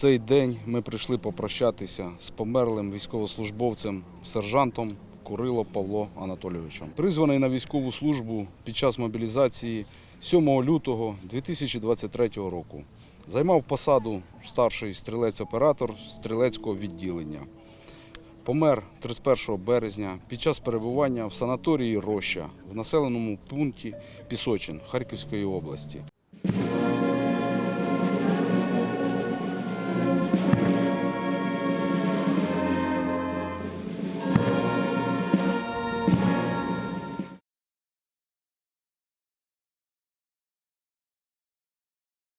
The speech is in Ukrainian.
цей день ми прийшли попрощатися з померлим військовослужбовцем, сержантом Курило Павло Анатолійовичем. Призваний на військову службу під час мобілізації 7 лютого 2023 року. Займав посаду старший стрілець-оператор стрілецького відділення. Помер 31 березня під час перебування в санаторії Роща в населеному пункті Пісочин Харківської області.